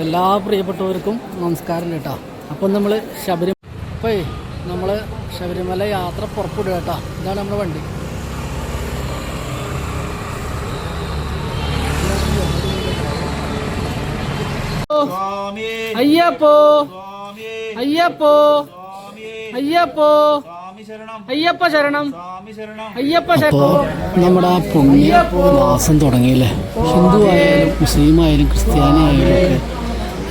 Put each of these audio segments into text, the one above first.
എല്ലാ പ്രിയപ്പെട്ടവർക്കും നമസ്കാരം കേട്ടോ അപ്പം നമ്മൾ ശബരി ഇപ്പേ നമ്മൾ ശബരിമല യാത്ര പുറപ്പെടുക കേട്ടോ ഇതാണ് നമ്മുടെ വണ്ടി. അയ്യപ്പോ. അയ്യപ്പോ. അയ്യപ്പോ. അയ്യപ്പ ശരണം. അയ്യപ്പ ശരണം. നമ്മുടെ ആ പുണ്യ മാസം തുടങ്ങിയില്ലേ? ഹിന്ദു ആയാലും മുസ്ലിം ആയാലും ക്രിസ്ത്യാനി ആയാലും ഒക്കെ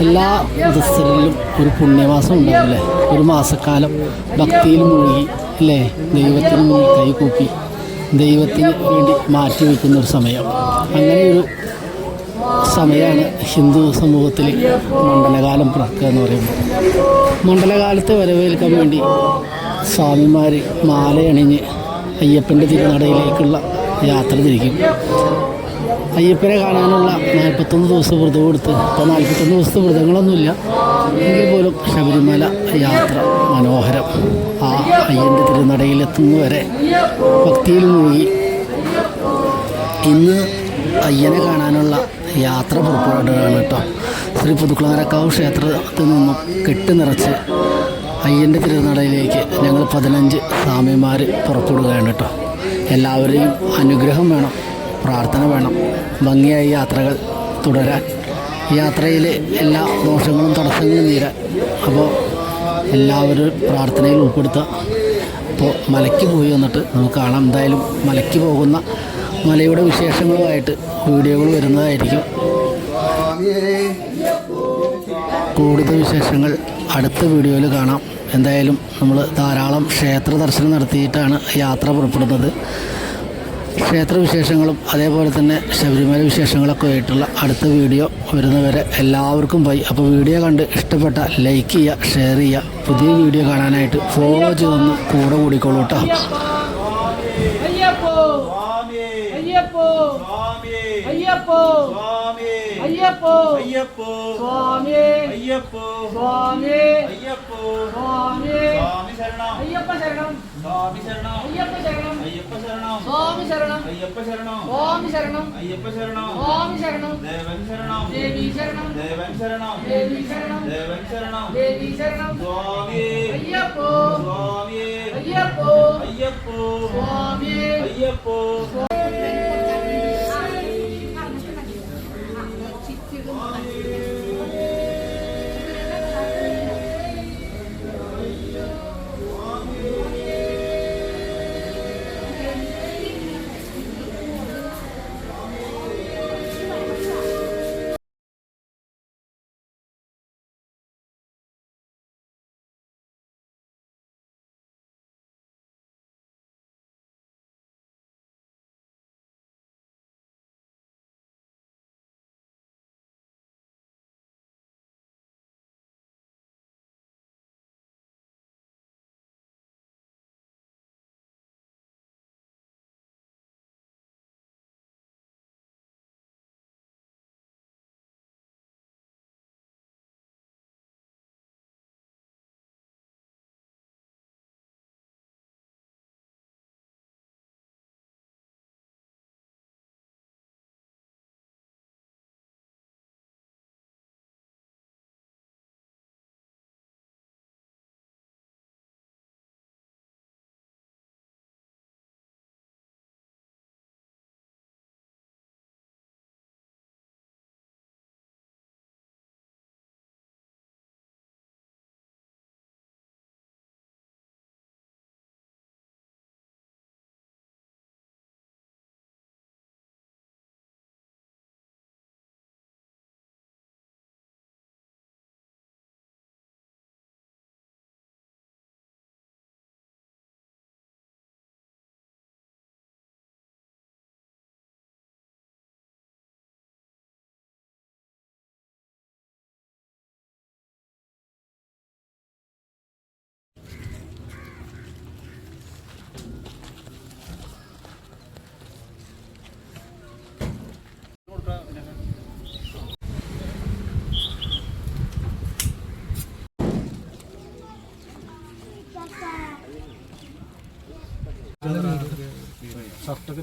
എല്ലാ മതസ്ഥരിലും ഒരു പുണ്യമാസം ഉണ്ടാവില്ലേ? ഒരു മാസക്കാലം ഭക്തിയിൽ മുഴുകി അല്ലേ? ദൈവത്തിന് മുന്നിൽ കൈകൂപ്പി ദൈവത്തിന് വേണ്ടി മാറ്റി വയ്ക്കുന്ന ഒരു സമയം. അങ്ങനെ ഒരു സമയമാണ് ഹിന്ദു സമൂഹത്തിൽ മണ്ഡലകാലം പിറക്കുക എന്ന് പറയുമ്പോൾ മണ്ഡലകാലത്തെ വരവേൽക്കാൻ വേണ്ടി സ്വാമിമാർ മാലയണിഞ്ഞ് അയ്യപ്പന്റെ തിരുനടയിലേക്കുള്ള യാത്ര തിരിക്കും. അയ്യപ്പനെ കാണാനുള്ള നാൽപ്പത്തൊന്ന് ദിവസം വ്രതം കൊടുത്ത്. ഇപ്പോൾ നാൽപ്പത്തൊന്ന് ദിവസത്തെ വ്രതങ്ങളൊന്നുമില്ല. എങ്കിൽ പോലും ശബരിമല യാത്ര മനോഹരം. ആ അയ്യന്റെ തിരുനടയിലെത്തുന്നവരെ ഭക്തിയിൽ മുഴുകി. ഇന്ന് അയ്യനെ കാണാനുള്ള യാത്ര പുറപ്പെടുകയാണ് കേട്ടോ. ശ്രീ പുതുക്കുളങ്ങരക്കാവ് ക്ഷേത്രത്തിൽ നിന്നും കെട്ടി നിറച്ച് അയ്യന്റെ തിരുനടയിലേക്ക് ഞങ്ങൾ പതിനഞ്ച് സ്വാമിമാർ പുറപ്പെടുകയാണ് കേട്ടോ. എല്ലാവരെയും അനുഗ്രഹം വേണം. പ്രാർത്ഥന വേണം. ഭംഗിയായി യാത്രകൾ തുടരാൻ. യാത്രയിലെ എല്ലാ ദോഷങ്ങളും തടസ്സങ്ങളും തീരാൻ. അപ്പോൾ എല്ലാവരും പ്രാർത്ഥനയിൽ ഉൾപ്പെടുത്തുക അപ്പോൾ മലയ്ക്ക് പോയി വന്നിട്ട് നമുക്ക് കാണാം. എന്തായാലും മലയ്ക്ക് പോകുന്ന മലയുടെ വിശേഷങ്ങളുമായിട്ട് വീഡിയോകൾ വരുന്നതായിരിക്കും. കൂടുതൽ വിശേഷങ്ങൾ അടുത്ത വീഡിയോയിൽ കാണാം. എന്തായാലും നമ്മൾ ധാരാളം ക്ഷേത്ര ദർശനം നടത്തിയിട്ടാണ് യാത്ര പുറപ്പെടുന്നത്. ക്ഷേത്ര വിശേഷങ്ങളും അതേപോലെ തന്നെ ശബരിമല വിശേഷങ്ങളൊക്കെ ആയിട്ടുള്ള അടുത്ത വീഡിയോ വരുന്നവരെ എല്ലാവർക്കും പോയി അപ്പോൾ വീഡിയോ കണ്ട് ഇഷ്ടപ്പെട്ട ലൈക്ക് ചെയ്യുക ഷെയർ ചെയ്യുക. പുതിയ വീഡിയോ കാണാനായിട്ട് ഫോളോ ചെയ്തൊന്ന് കൂടെ കൂടിക്കോളൂ കേട്ടോ അയ്യപ്പോ സ്വാമിയേ അയ്യപ്പോ സ്വാമിയേ അയ്യപ്പോ സ്വാമിയേ അയ്യപ്പോ അയ്യപ്പോ സ്വാമിയേ അയ്യപ്പോ സ്വാമിയേ അയ്യപ്പോ സ്വാമിയേ സ്വാമി ശരണം അയ്യപ്പ ശരണം സ്വാമി ശരണം അയ്യപ്പ ശരണം അയ്യപ്പ ശരണം സ്വാമി ശരണം അയ്യപ്പ ശരണം സ്വാമി ശരണം അയ്യപ്പ ശരണം സ്വാമി ശരണം ദേവൻ ശരണം ദേവി ശരണം ദേവൻ ശരണം ദേവി ശരണം ദേവൻ ശരണം ദേവി ശരണം സ്വാമിയേ അയ്യപ്പോ സ്വാമിയേ അയ്യപ്പോ അയ്യപ്പോ സ്വാമിയേ ഷർട്ടൊക്കെ